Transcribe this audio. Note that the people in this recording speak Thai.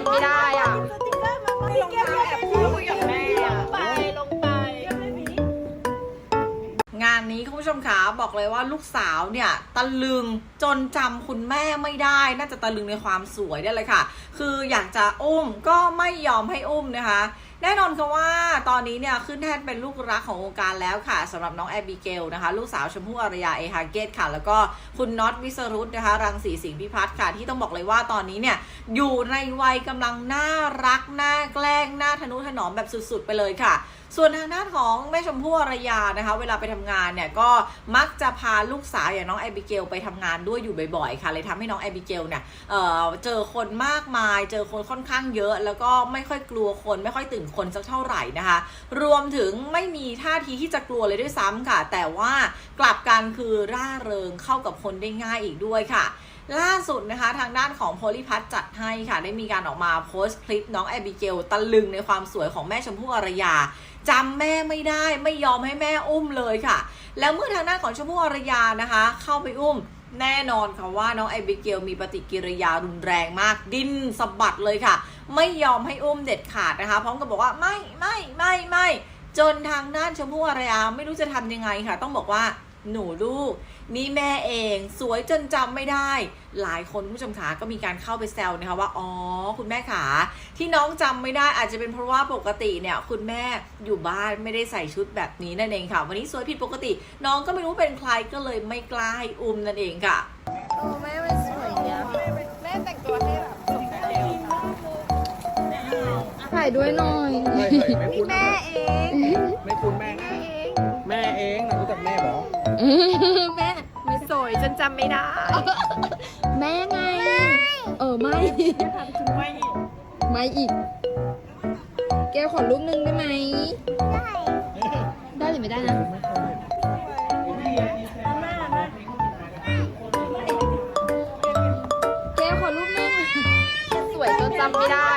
ำไม่ได้อะสติ๊กเกอร์มามาลงท้าแอบพูดคุยกับแม่ไปลงไป งานนี้คุณผู้ชมขาบอกเลยว่าลูกสาวเนี่ยตะลึงจนจำคุณแม่ไม่ได้ น่าจะตะลึงในความสวยได้เลยค่ะ คืออยากจะอุ้มก็ไม่ยอมให้อุ้มนะคะแน่นอนค่ะว่าตอนนี้เนี่ยขึ้นแท่นเป็นลูกรักของวงการแล้วค่ะสำหรับน้องแอบิเกลนะคะ ลูกสาวชมพู่อารยาเอฮาเกตค่ะ แล้วก็คุณน็อตวิสรุตนะคะ รังสีสิงห์พิพัฒน์ค่ะ ที่ต้องบอกเลยว่าตอนนี้เนี่ยอยู่ในวัยกำลังน่ารักน่าแกล้งน่าทนุถนอมแบบสุดๆ ไปเลยค่ะ ส่วนทางด้านของแม่ชมพู่อารยานะคะ เวลาไปทำงานเนี่ยก็มักจะพาลูกสาวอย่างน้องแอบิเกลไปทำงานด้วยอยู่บ่อยๆค่ะเลยทำให้น้องแอบิเกลเนี่ยเอ่อเจอคนมากมาย เจอคนค่อนข้างเยอะ แล้วก็ไม่ค่อยกลัวคนไม่ค่อยตื่นคนสักเท่าไหร่นะคะ รวมถึงไม่มีท่าทีที่จะกลัวเลยด้วยซ้ำค่ะ แต่ว่ากลับกันคือร่าเริงเข้ากับคนได้ง่ายอีกด้วยค่ะล่าสุดนะคะทางด้านของโพลิพัทจัดให้ค่ะ ได้มีการออกมาโพสต์คลิปน้องแอบิเกลตะลึงในความสวยของแม่ชมพู่อารยาจำแม่ไม่ได้ไม่ยอมให้แม่อุ้มเลยค่ะ แล้วเมื่อทางด้านของชมพู่อารยานะคะ เข้าไปอุ้ม แน่นอนค่ะว่าน้องไอบิเกลมีปฏิกิริยารุนแรงมาก ดิ้นสะบัดเลยค่ะ ไม่ยอมให้อุ้มเด็ดขาดนะคะพร้อมกับบอกว่าไม่ไม่ไม่ไม่จนทางด้านชมพู่อารยาไม่รู้จะทำยังไงค่ะ ต้องบอกว่า หนูลูก นี่แม่เองสวยจนจำไม่ได้ หลายคนคุณผู้ชมขาก็มีการเข้าไปแซวนะคะว่าอ๋อคุณแม่ขาที่น้องจำไม่ได้อาจจะเป็นเพราะว่าปกติเนี่ยคุณแม่อยู่บ้านไม่ได้ใส่ชุดแบบนี้นั่นเองค่ะ วันนี้สวยผิดปกติ น้องก็ไม่รู้เป็นใครก็เลยไม่กล้าให้อุ้มนั่นเองค่ะโอ้แม่มันสวยเนี่ยแม่แต่งตัวให้แบบสมกับเดลถ่ายด้วยหน่อยเฮ้ยเฮ้ยไม่คุ้นแม่เอง แม่ไม่สวยจนจำไม่ได้แม่ไง เออไม่ไม่ไม่อีก แกขอรูปหนึงได้ไหมได้ได้หรือไม่ได้นะแกขอรูปหนึงสวยจนจำไม่ได้